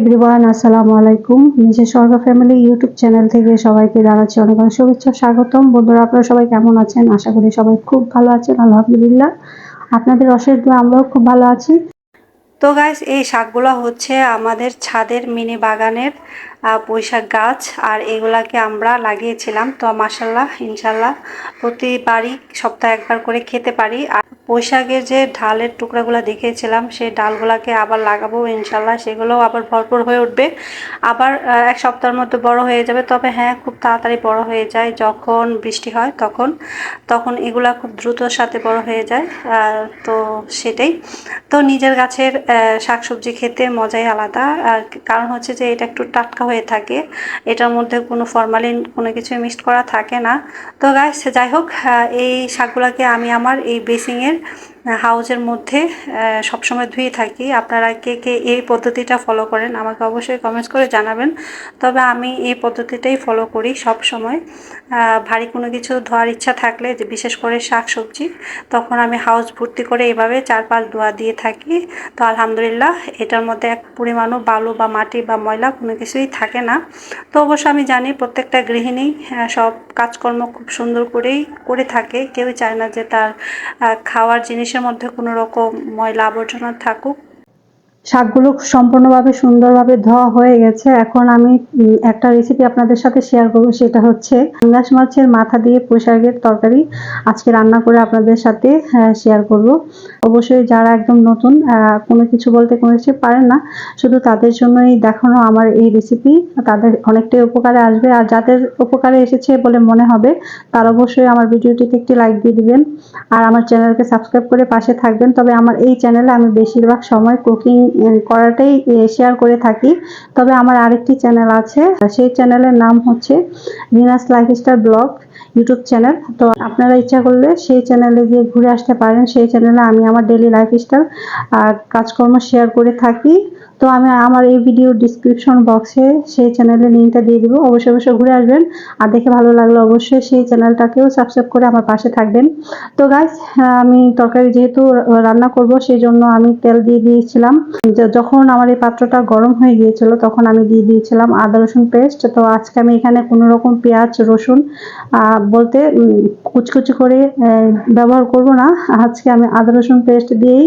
Everyone, আসসালামু আলাইকুম। নিজের স্বর্গ ফ্যামিলি ইউটিউব চ্যানেল থেকে সবাইকে জানাচ্ছি অনেক অনেক শুভেচ্ছা, স্বাগতম। বন্ধুরা, আপনারা সবাই কেমন আছেন? আশা করি সবাই খুব ভালো আছেন, আলহামদুলিল্লাহ। আপনাদের অশেষ আমরাও খুব ভালো আছি। তো গাইস এই শাকগুলো হচ্ছে আমাদের ছাদের মিনি বাগানের আহ, পুঁই গাছ আর এগুলাকে আমরা লাগিয়েছিলাম। তো মাসাল্লাহ ইনশাল্লাহ প্রতিবারই সপ্তাহে একবার করে খেতে পারি। আর পুঁই শাকের যে ঢালের টুকরাগুলো দেখিয়েছিলাম সেই ডালগুলাকে আবার লাগাবো ইনশাল্লাহ সেগুলোও আবার ভরপুর হয়ে উঠবে। আবার এক সপ্তাহের মধ্যে বড় হয়ে যাবে। তবে হ্যাঁ খুব তাড়াতাড়ি বড় হয়ে যায়। যখন বৃষ্টি হয় তখন তখন এগুলা খুব দ্রুতর সাথে বড় হয়ে যায়। তো সেটাই। তো নিজের গাছের শাকসবজি খেতে মজাই আলাদা। কারণ হচ্ছে যে এটা একটু টাটকা হয়ে থাকে। এটার মধ্যে কোনো ফরমালিন কোনো কিছু মিক্সড করা থাকে না। তো গাছ যাই হোক এই শাকগুলোকে আমি আমার এই বেসিংয়ের হাউজের মধ্যে সবসময় ধুয়ে থাকি। আপনারা কে কে এই পদ্ধতিটা ফলো করেন আমাকে অবশ্যই কমেন্টস করে জানাবেন। তবে আমি এই পদ্ধতিটাই ফলো করি সব সময় ভারী কোনো কিছু ধোয়ার ইচ্ছা থাকলে, যে বিশেষ করে শাক সবজি তখন আমি হাউস ভর্তি করে এভাবে চার পাঁচ ধোয়া দিয়ে থাকি। তো আলহামদুলিল্লাহ, এটার মধ্যে এক পরিমাণও বালু বা মাটি বা ময়লা কোনো কিছুই থাকে না। তো অবশ্য আমি জানি প্রত্যেকটা গৃহিণী সব কাজকর্ম খুব সুন্দর করেই করে থাকে। কেউই চায় না যে তার খাওয়ার খাওয়ার জিনিসের মধ্যে কোনো রকম ময়লা আবর্জনা থাকুক শাকগুলো সম্পূর্ণভাবে সুন্দরভাবে ধোয়া হয়ে গেছে। এখন আমি একটা রেসিপি আপনাদের সাথে শেয়ার করব, সেটা হচ্ছে পাঙ্গাস মাছের মাথা দিয়ে পুঁই শাকের তরকারি। আজকে রান্না করে আপনাদের সাথে শেয়ার করব। অবশ্যই যারা একদম নতুন কোনো কিছু বলতে কোনো কিছু পারেন না, শুধু তাদের জন্যই দেখানো আমার এই রেসিপি তাদের অনেকটাই উপকারে আসবে। আর যাদের উপকারে এসেছে বলে মনে হবে, তার অবশ্যই আমার ভিডিওটিতে একটি লাইক দিয়ে দিবেন। আর আমার চ্যানেলকে সাবস্ক্রাইব করে পাশে থাকবেন। তবে আমার এই চ্যানেলে আমি বেশিরভাগ সময় কুকিং করাটাই শেয়ার করে থাকি। তবে আমার আরেকটি চ্যানেল আছে, সেই চ্যানেলের নাম হচ্ছে Rina's star blog YouTube channel তো আপনারা ইচ্ছা করলে সেই চ্যানেলে গিয়ে ঘুরে আসতে পারেন। সেই চ্যানেলে আমি আমার ডেলি লাইফ লাইফস্টাইল কাজকর্ম শেয়ার করে থাকি। তো আমি আমার এই ভিডিও ডিসক্রিপশন বক্সে সেই চ্যানেলের লিঙ্কটা দিয়ে দিব। অবশ্যই অবশ্যই ঘুরে আসবেন। আর দেখে ভালো লাগল অবশ্যই সেই চ্যানেলটাকেও সাবস্ক্রাইব করে আমার পাশে থাকবেন। তো গাইস আমি তরকারি যেহেতু রান্না করব সেই জন্য আমি তেল দিয়ে দিয়েছিলাম। যখন আমার এই পাত্রটা গরম হয়ে গিয়েছিল তখন আমি দিয়ে দিয়েছিলাম আদা, রসুন পেস্ট তো আজকে আমি এখানে কোনো রকম পেঁয়াজ, রসুন বলতে কুচকুচি করে ব্যবহার করব না। আজকে আমি আদা, রসুন পেস্ট দিয়েই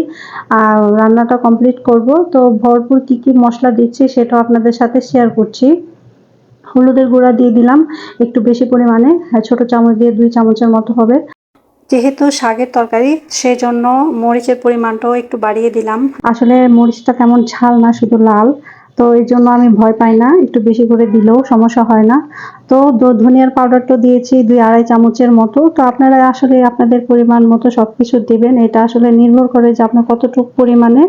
রান্নাটা কমপ্লিট করব। তো ভরপুর কি কি মশলা দিচ্ছি সেটাও আপনাদের সাথে শেয়ার করছি। হলুদের গুঁড়া দিয়ে দিলাম, একটু বেশি পরিমাণে ছোট চামচ দিয়ে দুই চামচের মতো হবে। যেহেতু শাকের তরকারি, সেজন্য মরিচের পরিমাণটাও একটু বাড়িয়ে দিলাম। আসলে মরিচটা কেমন ঝাল না, শুধু লাল। তো এই জন্য আমি ভয় পাই না, একটু বেশি করে দিলেও সমস্যা হয় না। তো ধনিয়ার পাউডারটা দিয়েছি দুই আড়াই চামচের মতো। তো আপনারা আসলে আপনাদের পরিমাণ মতো সবকিছু দেবেন। এটা আসলে নির্ভর করে যে আপনি কতটুকু পরিমাণে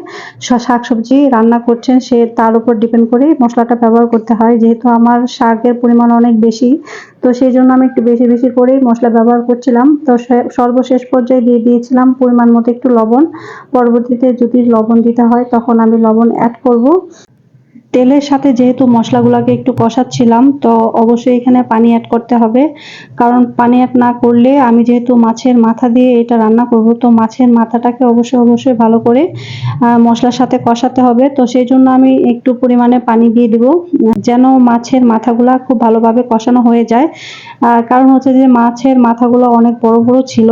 শাকসবজি রান্না করছেন, সে তার উপর ডিপেন্ড করে মশলাটা ব্যবহার করতে হয়। যেহেতু আমার শাকের পরিমাণ অনেক বেশি, তো সেই জন্য আমি একটু বেশি বেশি করেই মশলা ব্যবহার করছিলাম। তো সর্বশেষ পর্যায়ে দিয়ে দিয়েছিলাম পরিমাণ মতো একটু লবণ। পরবর্তীতে যদি লবণ দিতে হয়, তখন আমি লবণ অ্যাড করব। তেলের সাথে যেহেতু মশলাগুলোকে একটু কষাচ্ছিলাম, তো অবশ্যই এখানে পানি অ্যাড করতে হবে। কারণ পানি অ্যাড না করলে আমি যেহেতু মাছের মাথা দিয়ে এটা রান্না করব, তো মাছের মাথাটাকে অবশ্যই অবশ্যই ভালো করে মশলার সাথে কষাতে হবে। তো সেই জন্য আমি একটু পরিমাণে পানি দিয়ে দিব, যেন মাছের মাথাগুলা খুব ভালোভাবে কষানো হয়ে যায়। কারণ হচ্ছে যে মাছের মাথাগুলো অনেক বড় বড় ছিল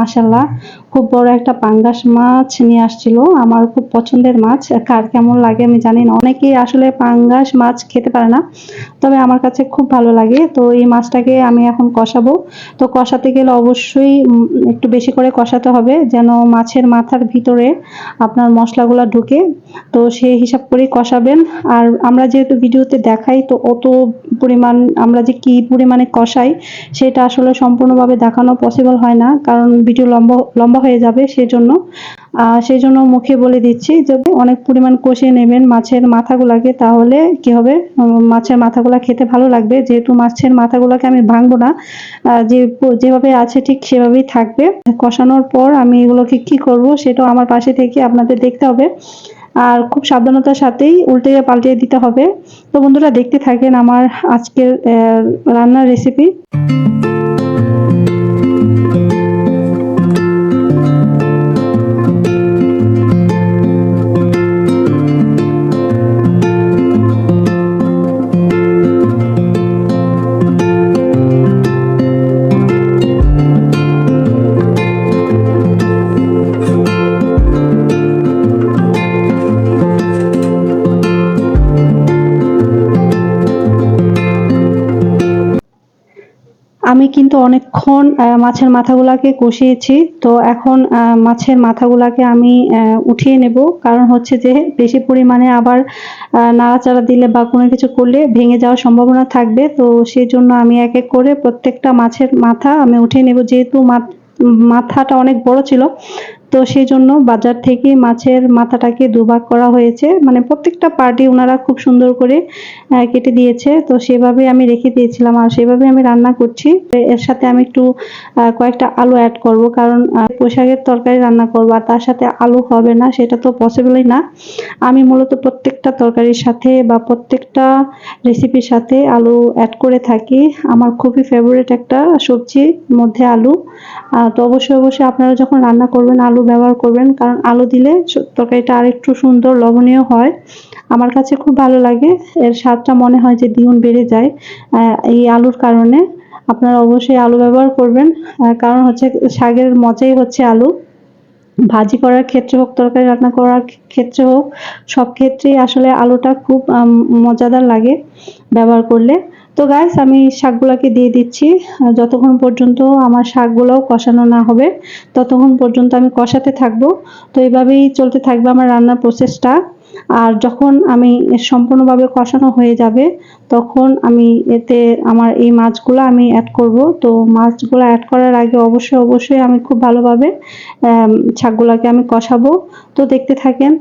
মাসাল্লাহ খুব বড় একটা পাঙ্গাস মাছ নিয়ে আসছিল, আমার খুব পছন্দের মাছ, কার কেমন লাগে আমি জানি না। অনেকেই আসলে পাঙ্গাস মাছ খেতে পারে না, তবে আমার কাছে খুব ভালো লাগে। তো এই মাছটাকে আমি এখন কষাবো। তো কষাতে গেলে অবশ্যই একটু বেশি করে কষাতে হবে যেন মাছের মাথার ভিতরে আপনার মশলাগুলো ঢুকে। তো সেই হিসাব করেই কষাবেন। আর আমরা যেহেতু ভিডিওতে দেখাই, তো অত পরিমাণ আমরা যে কি পরিমাণে কষাই, সেটা আসলে সম্পূর্ণভাবে দেখানো পসিবল হয় না। কারণ ভিডিও লম্বা লম্বা হয়ে যাবে সেজন্য। সেই জন্য মুখে বলে দিচ্ছি যে, অনেক পরিমাণ কষিয়ে নেবেন মাছের মাথাগুলাকে, তাহলে কি হবে? মাছের মাথাগুলা খেতে ভালো লাগবে। যেহেতু মাছের মাথাগুলোকে আমি ভাঙবো না যে, যেভাবে আছে ঠিক সেভাবেই থাকবে। কষানোর পর আমি এগুলোকে কি করব সেটাও আমার পাশে থেকে আপনাদের দেখতে হবে। আর খুব সাবধানতার সাথেই উল্টে পাল্টে দিতে হবে। তো বন্ধুরা দেখতে থাকেন আমার আজকের রান্নার রেসিপি কিন্তু অনেকক্ষণ মাছের মাথাগুলাকে কষিয়েছি। তো এখন মাছের মাথাগুলাকে আমি উঠিয়ে নেব। কারণ হচ্ছে যে, বেশি পরিমাণে আবার নাড়াচাড়া দিলে বা কোনো কিছু করলে ভেঙে যাওয়ার সম্ভাবনা থাকবে। তো সেই জন্য আমি এক এক করে প্রত্যেকটা মাছের মাথা আমি উঠিয়ে নেব। যেহেতু মাথাটা অনেক বড় ছিল তো সেই জন্য বাজার থেকে মাছের মাথাটাকে দুভাগ করা হয়েছে। মানে প্রত্যেকটা পার্টি ওনারা খুব সুন্দর করে কেটে দিয়েছে। তো সেভাবে আমি রেখে দিয়েছিলাম আর সেভাবে আমি রান্না করছি। এর সাথে আমি একটু কয়েকটা আলু অ্যাড করব কারণ পোশাকের তরকারি রান্না করব আর তার সাথে আলু হবে না, সেটা তো পসিবলই না। আমি মূলত প্রত্যেকটা তরকারির সাথে বা প্রত্যেকটা রেসিপির সাথে আলু অ্যাড করে থাকি। আমার খুবই ফেভারিট একটা সবজির মধ্যে আলু। তো অবশ্যই অবশ্যই আপনারা যখন রান্না করবেন আলু ব্যবহার করবেন, কারণ আলু দিলে তরকারিটা আরেকটু সুন্দর লবণীয় হয়। আমার কাছে খুব ভালো লাগে, এর স্বাদটা মনে হয় যে দ্বিগুণ বেড়ে যায় এই আলুর কারণে। আপনারা অবশ্যই আলু ব্যবহার করবেন কারণ হচ্ছে শাকের মজাই হচ্ছে আলু। ভাজি করার ক্ষেত্রে হোক, তরকারি রান্না করার ক্ষেত্রে হোক, সব ক্ষেত্রেই আসলে আলুটা খুব মজাদার লাগে ব্যবহার করলে। তো গাইস আমি শাকগুলোকে দিয়ে দিচ্ছি। যতক্ষণ পর্যন্ত আমার শাকগুলোও কষানো না হবে, ততক্ষণ পর্যন্ত আমি কষাতে থাকব। তো এইভাবেই চলতে থাকবে আমার রান্নার প্রসেসটা আর যখন আমি সম্পূর্ণভাবে কষানো হয়ে যাবে, তখন আমি এতে আমার এই মাছগুলো আমি অ্যাড করব। তো মাছগুলো অ্যাড করার আগে অবশ্যই অবশ্যই আমি খুব ভালোভাবে শাকগুলোকে আমি কষাবো। তো দেখতে থাকেন।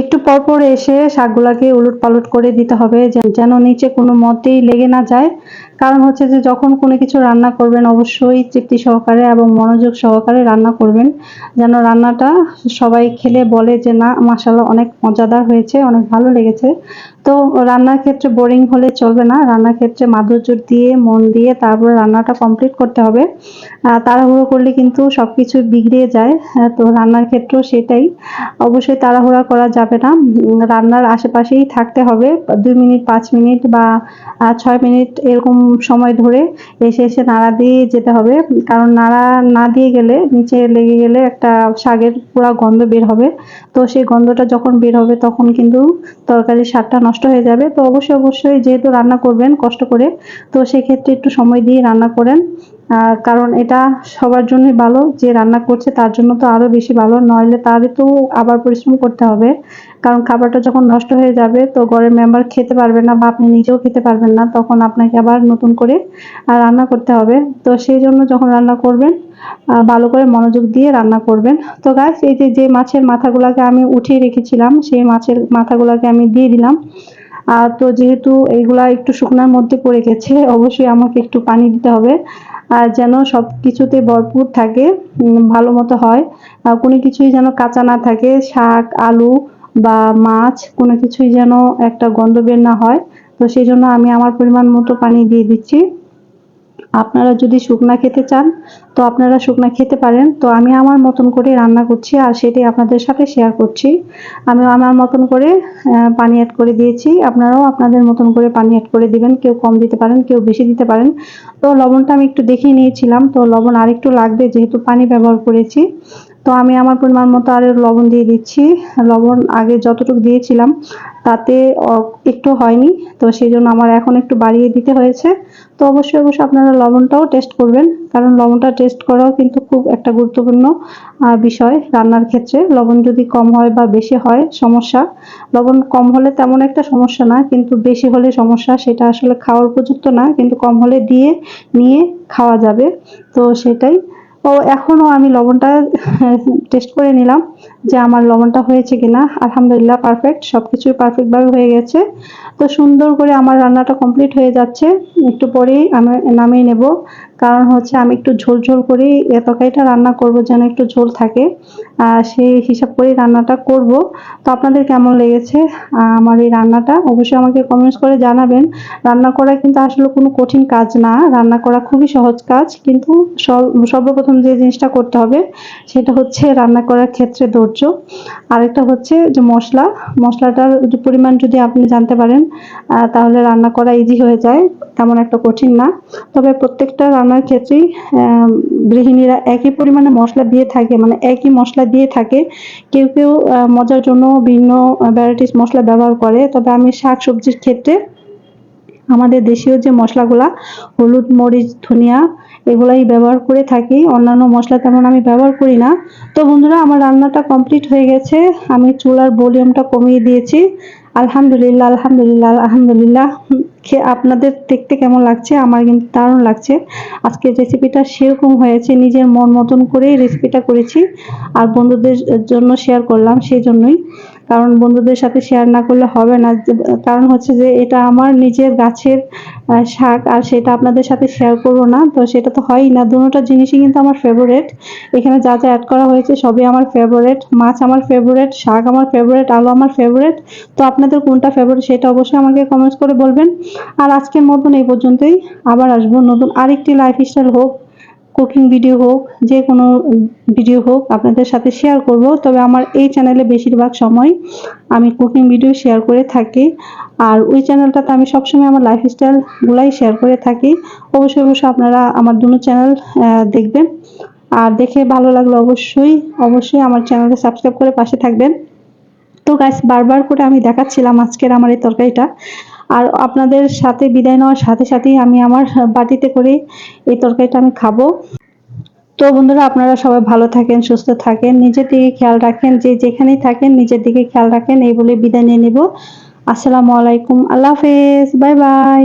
একটু পর পর এসে শাকগুলাকে উলট পালট করে দিতে হবে যেন নিচে কোনো মতেই লেগে না যায়। কারণ হচ্ছে যে যখন কোনো কিছু রান্না করবেন, অবশ্যই তৃপ্তি সহকারে এবং মনোযোগ সহকারে রান্না করবেন। যেন রান্নাটা সবাই খেলে বলে যে, না মাসাল্লাহ অনেক মজাদার হয়েছে, অনেক ভালো লেগেছে। তো রান্নার ক্ষেত্রে বোরিং হলে চলবে না। রান্নার ক্ষেত্রে মাধুর্য দিয়ে, মন দিয়ে তারপর রান্নাটা কমপ্লিট করতে হবে। তাড়াহুড়ো করলে কিন্তু সব কিছু বিগড়ে যায়। তো রান্নার ক্ষেত্রেও সেটাই। অবশ্যই তাড়াহুড়া করা যাবে না। রান্নার আশেপাশেই থাকতে হবে। দুই মিনিট, পাঁচ মিনিট বা ছয় মিনিট এরকম সময় ধরে এসে এসে নাড়া দিয়ে যেতে হবে। কারণ নাড়া না দিয়ে গেলে, নিচে লেগে গেলে একটা শাকের পুরা গন্ধ বের হবে। তো সেই গন্ধটা যখন বের হবে, তখন কিন্তু তরকারির স্বাদটা নষ্ট হয়ে যাবে। তো অবশ্যই অবশ্যই যেহেতু রান্না করবেন কষ্ট করে, তো সেক্ষেত্রে একটু সময় দিয়ে রান্না করেন। কারণ এটা সবার জন্যই ভালো, যে রান্না করছে তার জন্য তো আরও বেশি ভালো, নইলে তারই তো আবার পরিশ্রম করতে হবে। কারণ খাবারটা যখন নষ্ট হয়ে যাবে, তো ঘরের মেম্বার খেতে পারবে না বা আপনি নিজেও খেতে পারবেন না, তখন আপনাকে আবার নতুন করে রান্না করতে হবে। তো সেই জন্য যখন রান্না করবেন ভালো করে মনোযোগ দিয়ে রান্না করবেন। তো গাছ এই যে যে মাছের মাথাগুলোকে আমি উঠিয়ে রেখেছিলাম, সেই মাছের মাথাগুলোকে আমি দিয়ে দিলাম। আর তো যেহেতু এইগুলা একটু শুকনার মধ্যে পড়ে গেছে, অবশ্যই আমাকে একটু পানি দিতে হবে। আর যেন সব কিছুতে ভরপুর থাকে ভালো মতো হয়। কোনো কিছুই যেন কাঁচা না থাকে, শাক, আলু বা মাছ, কোনো কিছুই যেন একটা গন্ধ বের না হয়। তো সেই জন্য আমি আমার পরিমাণ মতো পানি দিয়ে দিচ্ছি। আপনারা যদি শুকনা খেতে চান, তো আপনারা শুকনা খেতে পারেন। তো আমি আমার মতন করে রান্না করছি আর সেটাই আপনাদের সাথে শেয়ার করছি। আমি আমার মতন করে পানি অ্যাড করে দিয়েছি। আপনারাও আপনাদের মতন করে পানি অ্যাড করে দিবেন। কেউ কম দিতে পারেন, কেউ বেশি দিতে পারেন। তো লবণটা আমি একটু দেখিয়ে নিয়েছিলাম। তো লবণ আরেকটু লাগবে যেহেতু পানি ব্যবহার করেছি। তো আমি আমার পরিমাণ মতো আরও লবণ দিয়ে দিচ্ছি। লবণ আগে যতটুকু দিয়েছিলাম, তাতে একটু হয়নি। তো সেই জন্য আমার এখন একটু বাড়িয়ে দিতে হয়েছে। তো অবশ্যই অবশ্যই আপনারা লবণটাও টেস্ট করবেন। কারণ লবণটা টেস্ট করাও কিন্তু খুব একটা গুরুত্বপূর্ণ বিষয় রান্নার ক্ষেত্রে। লবণ যদি কম হয় বা বেশি হয়, সমস্যা। লবণ কম হলে তেমন একটা সমস্যা না, কিন্তু বেশি হলে সমস্যা, সেটা আসলে খাওয়ার উপযুক্ত না। কিন্তু কম হলে দিয়ে, নিয়ে খাওয়া যাবে। তো সেটাই ও এখনও আমি লবণটা টেস্ট করে নিলাম। যে আমার লবণটা হয়েছে কিনা, আলহামদুলিল্লাহ পারফেক্ট সবকিছুই পারফেক্ট ভাবে হয়ে গেছে। তো সুন্দর করে আমার রান্নাটা কমপ্লিট হয়ে যাচ্ছে। একটু পরেই আমি নামিয়ে নেব। কারণ হচ্ছে আমি একটু ঝোল ঝোল করেই এ তরকারিটা রান্না করব যেন একটু ঝোল থাকে। সেই হিসাব করেই রান্নাটা করব। তো আপনাদের কেমন লেগেছে আমার এই রান্নাটা? অবশ্যই আমাকে কমেন্টস করে জানাবেন। রান্না করা কিন্তু আসলে কোনো কঠিন কাজ না। রান্না করা খুবই সহজ কাজ। কিন্তু সব- সর্বপ্রথম যে জিনিসটা করতে হবে, সেটা হচ্ছে রান্না করার ক্ষেত্রে ধৈর্য ভোজ্য আরেকটা হচ্ছে যে মশলা। মশলাটার পরিমাণ যদি আপনি জানতে পারেন তাহলে রান্না করা ইজি হয়ে যায়, তেমন একটা কঠিন না। তবে প্রত্যেকটা রান্নার ক্ষেত্রেই গৃহিণীরা একই পরিমাণে মশলা দিয়ে থাকে মানে একই মশলা দিয়ে থাকে। কেউ কেউ মজার জন্য ভিন্ন ভ্যারাইটিস মশলা ব্যবহার করে। তবে আমি শাক সবজির ক্ষেত্রে আমাদের দেশীয় যে মশলাগুলা, হলুদ, মরিচ, ধনিয়া, এগুলাই ব্যবহার করে থাকি। অন্যান্য মশলা তেমন আমি ব্যবহার করি না। তো বন্ধুরা, আমার রান্নাটা কমপ্লিট হয়ে গেছে। আমি চুলার ভলিউমটা কমিয়ে দিয়েছি। আলহামদুলিল্লাহ আলহামদুলিল্লাহ আলহামদুলিল্লাহ। খেয়ে আপনাদের দেখতে কেমন লাগছে? আমার কিন্তু দারুণ লাগছে। আজকের রেসিপিটা সেরকম হয়েছে। নিজের মন মতন করেই রেসিপিটা করেছি। আর বন্ধুদের জন্য শেয়ার করলাম, সেই জন্যই। কারণ বন্ধুদের সাথে শেয়ার না করলে হবে না। কারণ হচ্ছে যে, এটা আমার নিজের গাছের শাক আর সেটা আপনাদের সাথে শেয়ার করব না। তো সেটা তো হয়ই না। দুটোটা জিনিসই কিন্তু আমার ফেভারেট এখানে যা যা অ্যাড করা হয়েছে সবই আমার ফেভারেট মাছ আমার ফেভারেট শাক আমার ফেভারেট আলু আমার ফেভারেট তো আপনাদের কোনটা ফেভারিট সেটা অবশ্যই আমাকে কমেন্টস করে বলবেন। আর আজকের মতন এই পর্যন্তই। আবার আসব নতুন আরেকটি লাইফস্টাইল হোক। কুকিং ভিডিও হোক, যে কোনো ভিডিও হোক, আপনাদের সাথে শেয়ার করব। তবে আমার এই চ্যানেলে বেশিরভাগ সময় আমি কুকিং ভিডিও শেয়ার করে থাকি। আর ওই চ্যানেলটাতে আমি সবসময় আমার লাইফস্টাইল গুলাই শেয়ার করে থাকি। অবশ্যই অবশ্যই আপনারা আমার দুটো চ্যানেল দেখবেন। আর দেখে ভালো লাগলে অবশ্যই অবশ্যই আমার চ্যানেলকে সাবস্ক্রাইব করে পাশে থাকবেন। তো গাছ বারবার করে আমি দেখাচ্ছিলাম আজকের আমার এই তরকারিটা। আর আপনাদের সাথে বিদায় নেওয়ার সাথে সাথেই আমি আমার বাটিতে করে এই তরকারিটা আমি খাব। তো বন্ধুরা, আপনারা সবাই ভালো থাকেন, সুস্থ থাকেন, নিজের দিকে খেয়াল রাখেন, যে যেখানেই থাকেন, নিজের দিকে খেয়াল রাখেন, এই বলে বিদায় নিয়ে নেব। আসসালামু আলাইকুম, আল্লাহ হাফেজ, বাই বাই।